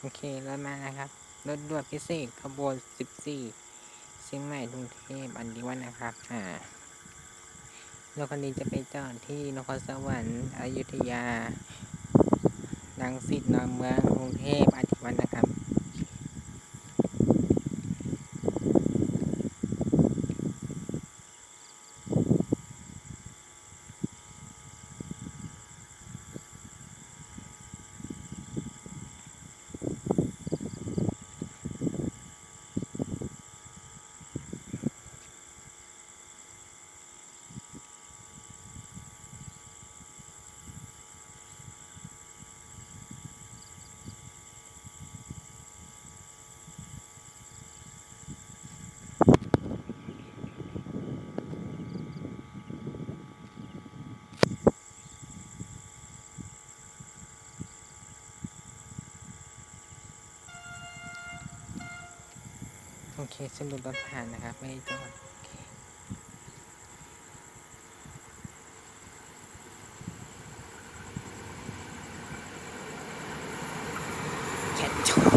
โอเคแล้วมานะครับรถด่วนพิเศษขบวน 14เชียงใหม่กรุงเทพอันดีวันนะครับอ่ารถคันนี้จะไปจอดที่นครสวรรค์อยุธยาดังสิตนอนเมืองกรุงเทพอัน โอเคสรุปรถผ่านนะครับ ไม่จอดแคทจู